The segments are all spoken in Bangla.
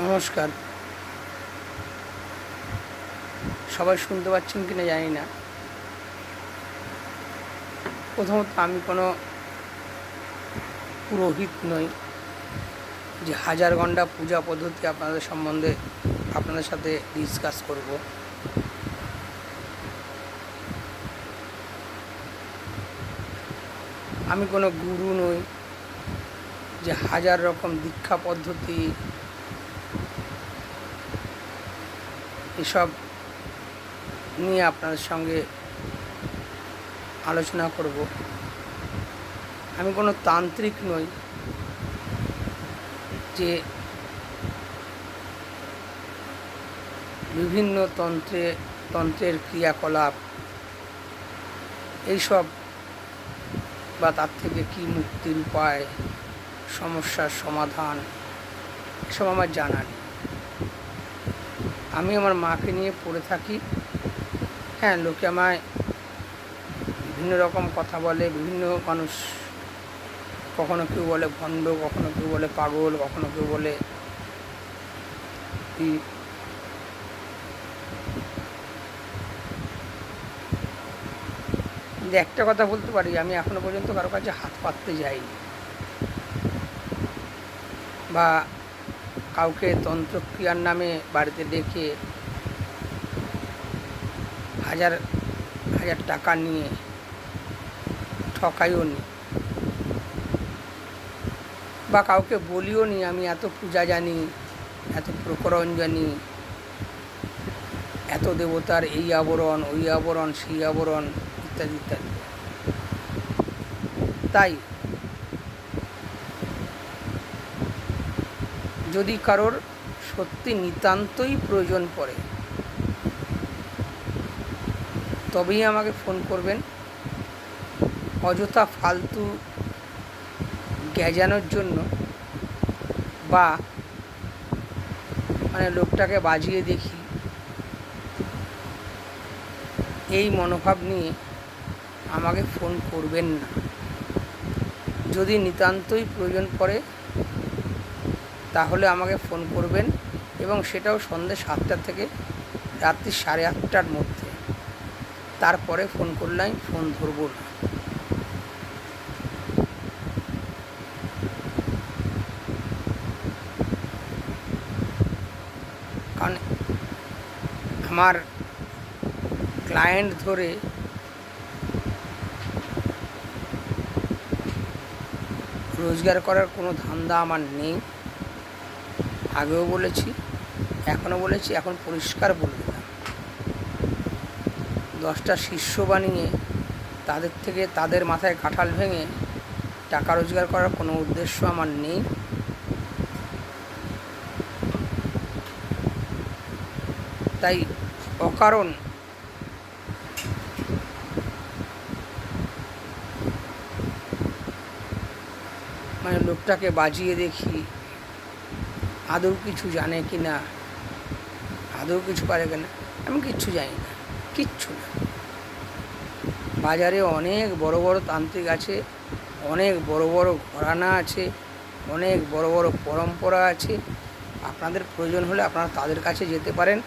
নমস্কার। সবাই শুনতে পাচ্ছেন কিনা জানি না। প্রথমত আমি কোনো পুরোহিত নই, যে হাজার ঘণ্টা পূজা পদ্ধতি আপনাদের সম্বন্ধে আপনাদের সাথে ডিসকাস করব। আমি কোনো গুরু নই, যে হাজার রকম দীক্ষা পদ্ধতি এসব নিয়ে আপনাদের সঙ্গে আলোচনা করব। আমি কোনো তান্ত্রিক নই যে বিভিন্ন তন্ত্রে, তন্ত্রের ক্রিয়াকলাপ, এইসব বা তার থেকে কী মুক্তির উপায়, সমস্যার সমাধান, এসব আমার জানা নেই। আমি আমার মাকে নিয়ে পড়ে থাকি। হ্যাঁ লোকে আমায় বিভিন্ন রকম কথা বলে, বিভিন্ন মানুষ, কখনো কেউ বলে ভণ্ড, কখনো কেউ বলে পাগল, কখনো কেউ বলে একটা কথা বলতে পারি, আমি এখনও পর্যন্ত কারও কাছে হাত পাততে যাইনি। বা কাউকে তন্ত্রক্রিয়ার নামে বাড়িতে ডেকে হাজার হাজার টাকা নিয়ে ঠকাইও নি। বা কাউকে বলিও নি, আমি এত পূজা জানি, এত প্রকরণ জানি, এত দেবতার এই আবরণ, ওই আবরণ, সেই আবরণ, ইত্যাদি ইত্যাদি। তাই যদি কারোর সত্যি নিতান্তই প্রয়োজন পড়ে, তবেই আমাকে ফোন করবেন। অযথা ফালতু গ্যাজানোর জন্য বা মানে লোকটাকে বাজিয়ে দেখি। এই মনোভাব নিয়ে আমাকে ফোন করবেন না। যদি নিতান্তই প্রয়োজন পড়ে তাহলে আমাকে ফোন করবেন এবং সেটাও সন্ধ্যে সাতটা থেকে রাত্রি সাড়ে আটটার মধ্যে। তারপরে ফোন করলে আমি ফোন ধরবো না। কারণ আমার ক্লায়েন্ট ধরে রোজগার করার কোনো ধান্দা আমার নেই। আগেও বলেছি, এখনও বলেছি, এখন পরিষ্কার বলে দিলাম। দশটা শিষ্য বানিয়ে তাদের থেকে তাদের মাথায় কাঁঠাল ভেঙে টাকা রোজগার করার কোনো উদ্দেশ্য আমার নেই। তাই অকারণ মানে লোকটাকে বাজিয়ে দেখি আদৌ কিছু জানে কি না? আদৌ কিছু পারে কিনা আমি কিচ্ছু জানি না, কিচ্ছু না। বাজারে অনেক বড় বড় তান্ত্রিক আছে, অনেক বড় বড় ঘরানা আছে, অনেক বড় বড় পরম্পরা আছে। আপনাদের প্রয়োজন হলে আপনারা তাদের কাছে যেতে পারেন।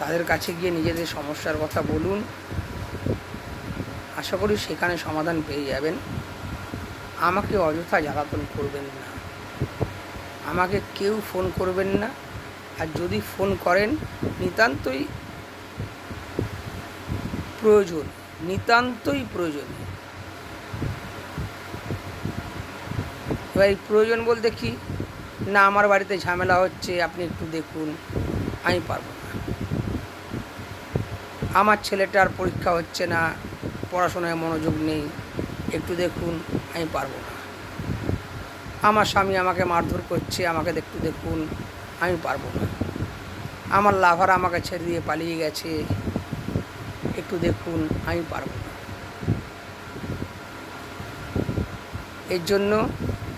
তাদের কাছে গিয়ে নিজেদের সমস্যার কথা বলুন। আশা করি সেখানে সমাধান পেয়ে যাবেন। আমাকে অযথা জ্বালাতন করবেন না। আমাকে কেউ ফোন করবেন না। আর যদি ফোন করেন, নিতান্তই প্রয়োজন নিতান্তই প্রয়োজন। এবার এই প্রয়োজন বলতে কি? না, আমার বাড়িতে ঝামেলা হচ্ছে, আপনি একটু দেখুন, আমি পারব না। আমার ছেলেটার পরীক্ষা হচ্ছে না পড়াশোনায় মনোযোগ নেই, একটু দেখুন, আমি পারব না। আমার স্বামী আমাকে মারধর করছে, আমাকে একটু দেখুন, আমি পারব না। আমার লাভার আমাকে ছেড়ে দিয়ে পালিয়ে গেছে, একটু দেখুন, আমি পারব না। এর জন্য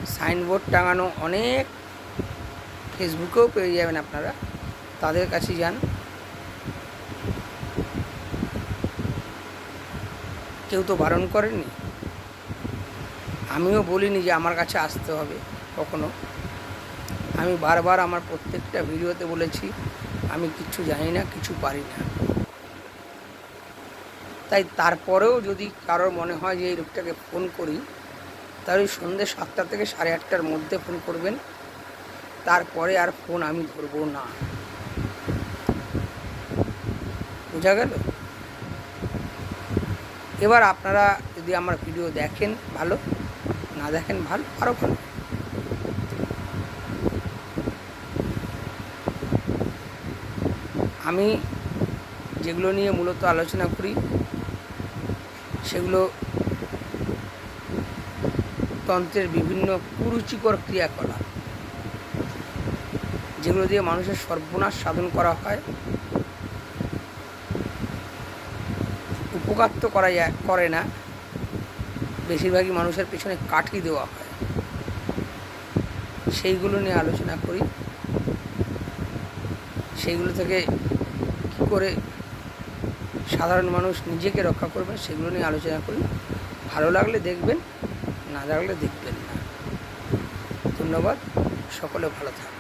সাইনবোর্ড টাঙানো অনেক, ফেসবুকেও পেয়ে যাবেন আপনারা। তাদের কাছে যান। কেউ তো বারণ করেনি আমিও বলিনি যে আমার কাছে আসতে হবে কখনো। আমি বারবার আমার প্রত্যেকটা ভিডিওতে বলেছি, আমি কিচ্ছু জানি না, কিছু পারি না। তাই তারপরেও যদি কারোর মনে হয় যে এই লোকটাকে ফোন করি, তাহলে সন্ধ্যে সাতটা থেকে সাড়ে আটটার মধ্যে ফোন করবেন। তারপরে আর ফোন আমি ধরবো না। বোঝা গেল? এবার আপনারা যদি আমার ভিডিও দেখেন ভালো, না দেখেন ভালো আরও ভালো। আমি যেগুলো নিয়ে মূলত আলোচনা করি, সেগুলো তন্ত্রের বিভিন্ন কুরুচিকর ক্রিয়াকলাপ, যেগুলো দিয়ে মানুষের সর্বনাশ সাধন করা হয়। উপকার তো করা যায়, করে না। বেশিরভাগই মানুষের পেছনে কাঠি দেওয়া হয়। সেইগুলো নিয়ে আলোচনা করি। সেইগুলো থেকে কী করে সাধারণ মানুষ নিজেকে রক্ষা করবেন সেগুলো নিয়ে আলোচনা করি। ভালো লাগলে দেখবেন, না লাগলে দেখবেন না। ধন্যবাদ, সকলে ভালো থাকবেন।